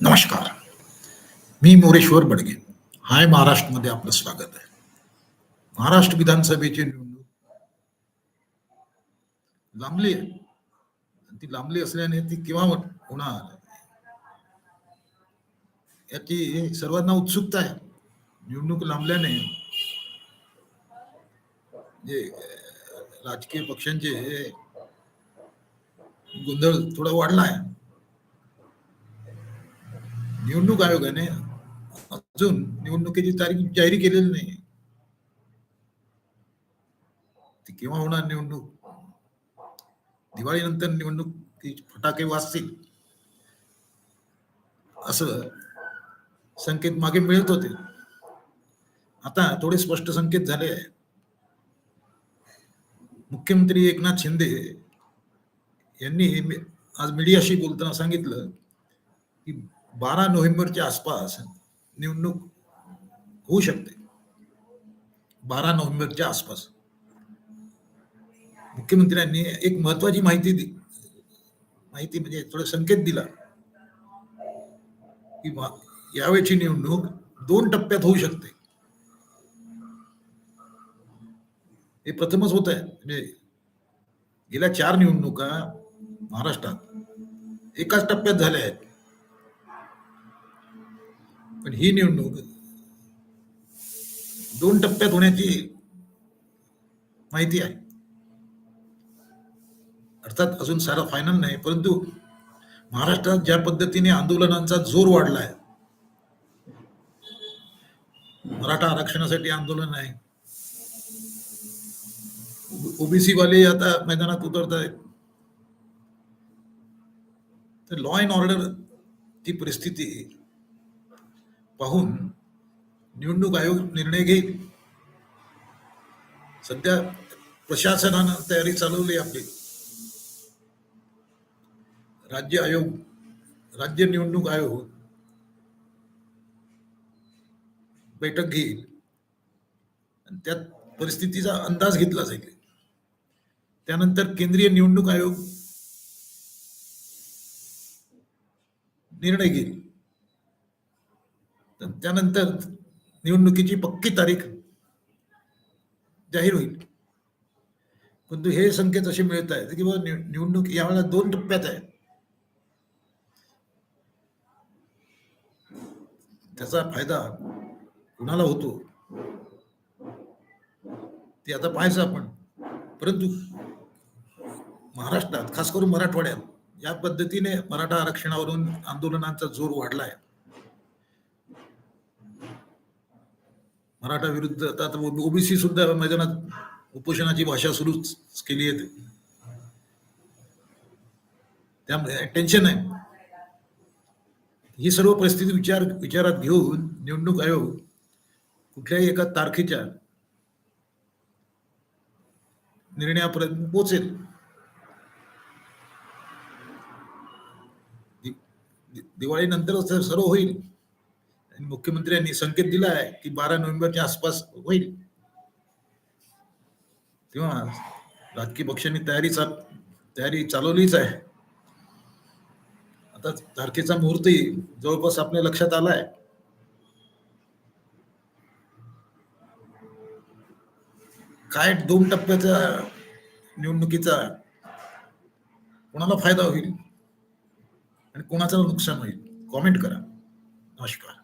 नमस्कार. मी मोरेश्वर बडगे. हाय महाराष्ट्रमध्ये आपलं स्वागत आहे. महाराष्ट्र विधानसभेची निवडणूक. लांबली आहे. आणि ती लांबली असल्याने ती केव्हा होणार? याची सर्वांना उत्सुकता आहे. निवडणूक लांबल्याने. जे राजकीय पक्षांचे गोंधळ थोडा वाढला आहे. निवडणूक आयोगाने अजून निवडणुकीची तारीख जाहीर केलेली नाही ती केव्हा होणार निवडणूक? दिवाळीनंतर निवडणूक फटाके वाचतील असं संकेत मागे मिळत होते. आता थोडे स्पष्ट संकेत झाले आहे मुख्यमंत्री एकनाथ शिंदे यांनी आज मीडियाशी बोलताना सांगितलं की बारा नोव्हेंबरच्या आसपास निवडणूक होऊ शकते. बारा नोव्हेंबरच्या आसपास. मुख्यमंत्र्यांनी एक महत्वाची माहिती दि माहिती म्हणजे थोडा संकेत दिला. की यावेळची निवडणूक दोन टप्प्यात होऊ शकते. हे प्रथमच होत आहे. म्हणजे गेल्या चार निवडणुका महाराष्ट्रात एकाच टप्प्यात झाल्या आहेत. पण ही निवडणूक दोन टप्प्यात होण्याची माहिती आहे. अर्थात अजून सारा फायनल नाही परंतु महाराष्ट्रात ज्या पद्धतीने आंदोलनांचा जोर वाढलाय मराठा आरक्षणासाठी आंदोलन आहे. ओबीसी वाले आता मैदानात उतरत आहेत तर लॉ अँड ऑर्डर ची परिस्थिती पाहून निवडणूक आयोग निर्णय घेईल. सध्या प्रशासनानं तयारी चालवली आपली. राज्य आयोग राज्य निवडणूक आयोग बैठक घेईल. आणि त्यात परिस्थितीचा अंदाज घेतला जाईल. त्यानंतर केंद्रीय निवडणूक आयोग निर्णय घेईल. त्यानंतर निवडणुकीची पक्की तारीख जाहीर होईल. परंतु हे संकेत असे मिळत आहेत की बाबा निव- निवडणूक यावेळेला दोन टप्प्यात आहे त्याचा फायदा कुणाला होतो? ते आता पाहायचं आपण. परंतु महाराष्ट्रात खास करून मराठवाड्यात या पद्धतीने मराठा आरक्षणावरून आंदोलनांचा जोर वाढलाय. मराठा विरुद्ध आता ओबीसी सुद्धा मैदानात उपोषणाची भाषा सुरूच केली आहे. त्यामुळे टेन्शन आहे ही सर्व परिस्थिती विचार विचारात घेऊन निवडणूक आयोग कुठल्याही एका तारखेच्या निर्णयापर्यंत पोहोचेल. दि- सर्व होईल. मुख्यमंत्र्यांनी संकेत दिला आहे की बारा नोव्हेंबरच्या आसपास होईल. तेव्हा राजकीय पक्षांनी तयारी चा तयारी चालवलीच आहे. आता तारखेचा मुहूर्तही जवळपास आपल्या लक्षात आलाय. काय दोन टप्प्याच्या निवडणुकीचा कोणाला फायदा होईल? आणि कोणाचं नुकसान होईल? कॉमेंट करा. नमस्कार.